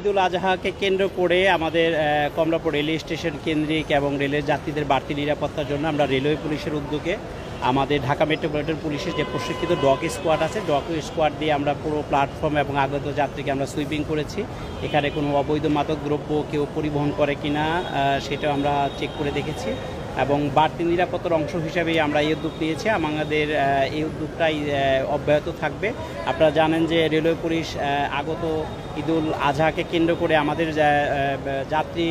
ঈদুল আজহাকে কেন্দ্র করে আমাদের কমলাপুর রেলওয়ে স্টেশন কেন্দ্রিক এবং রেলের যাত্রীদের বাড়তি নিরাপত্তার জন্য আমরা রেলওয়ে পুলিশের উদ্যোগে আমাদের ঢাকা মেট্রোপলিটন পুলিশের যে প্রশিক্ষিত ডক স্কোয়াড আছে ডক স্কোয়াড দিয়ে আমরা পুরো প্ল্যাটফর্ম এবং আগত যাত্রীকে আমরা সুইপিং করেছি। এখানে কোনো অবৈধ মাদক দ্রব্য কেউ পরিবহন করে কিনা সেটাও আমরা চেক করে দেখেছি। এবং বাড়তি নিরাপত্তার অংশ হিসাবেই আমরা এই উদ্যোগ নিয়েছি। আমাদের এই উদ্যোগটাই অব্যাহত থাকবে। আপনারা জানেন যে রেলওয়ে পুলিশ আগত ঈদুল আজহাকে কেন্দ্র করে আমাদের যাত্রী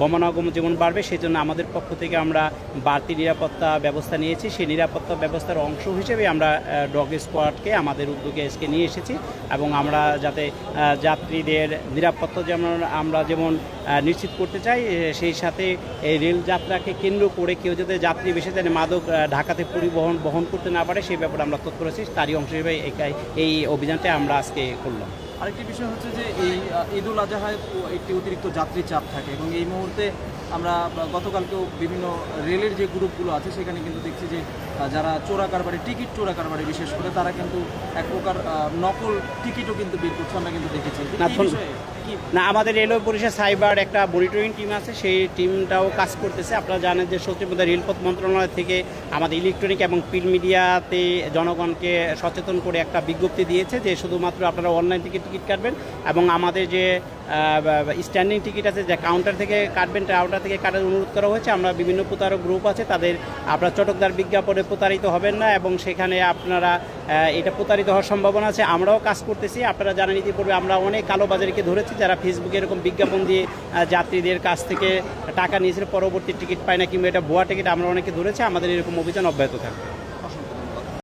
গমনাগমন যেমন বাড়বে সেই জন্য আমাদের পক্ষ থেকে আমরা বাড়তি নিরাপত্তা ব্যবস্থা নিয়েছি। সেই নিরাপত্তা ব্যবস্থার অংশ হিসেবে আমরা ডগ স্কোয়াডকে আমাদের উদ্যোগে আজকে নিয়ে এসেছি এবং আমরা যাতে যাত্রীদের নিরাপত্তা যেমন আমরা যেমন নিশ্চিত করতে চাই সেই সাথে এই রেল যাত্রাকে কেন্দ্র করে কেউ যাতে যাত্রী বেশি যেন মাদক ঢাকাতে পরিবহন, বহন করতে না পারে সেই ব্যাপারে আমরা তৎপর আছি। তারই অংশ হিসেবে এই অভিযানটা আমরা আজকে করলাম। আরেকটি বিষয় হচ্ছে যে এই ঈদ উল আজহায় একটি অতিরিক্ত যাত্রী চাপ থাকে এবং এই মুহূর্তে আমরা গতকালকেও বিভিন্ন রেলের যে গ্রুপগুলো আছে সেখানে কিন্তু দেখছি যে যারা চোরা কারবারি টিকিট চোরা কারবারি বিশেষ করে তারা কিন্তু এক প্রকার নকল টিকিটও কিন্তু বের করছে আমরা কিন্তু দেখেছি। না, আমাদের রেলওয়ে পুলিশের সাইবার একটা মনিটরিং টিম আছে সেই টিমটাও কাজ করতেছে। আপনারা জানেন যে মধ্যে রেলপথ মন্ত্রণালয় থেকে আমাদের ইলেকট্রনিক এবং প্রিন্ট মিডিয়াতে জনগণকে সচেতন করে একটা বিজ্ঞপ্তি দিয়েছে যে শুধুমাত্র আপনারা অনলাইন থেকে টিকিট কাটবেন এবং আমাদের যে স্ট্যান্ডিং টিকিট আছে, যে কাউন্টার থেকে কাটবেন কাউন্টার থেকে কাটার অনুরোধ করা হয়েছে। আমরা বিভিন্ন প্রতারক গ্রুপ আছে, তাদের আপনার চটকদার বিজ্ঞাপনে প্রতারিত হবেন না, এবং সেখানে আপনারা এটা প্রতারিত হওয়ার সম্ভাবনা আছে। আমরাও কাজ করতেছি, আপনারা জানেন ইতিপূর্বে আমরা অনেক কালোবাজারিকে ধরেছি, যারা ফেসবুকে এরকম বিজ্ঞাপন দিয়ে যাত্রীদের কাছ থেকে টাকা নিয়েছিল, পরবর্তী টিকিট পায় না, কিংবা এটা ভুয়া টিকিট আমরা অনেকে ধরেছি, আমাদের এরকম অভিযান অব্যাহত থাকবে।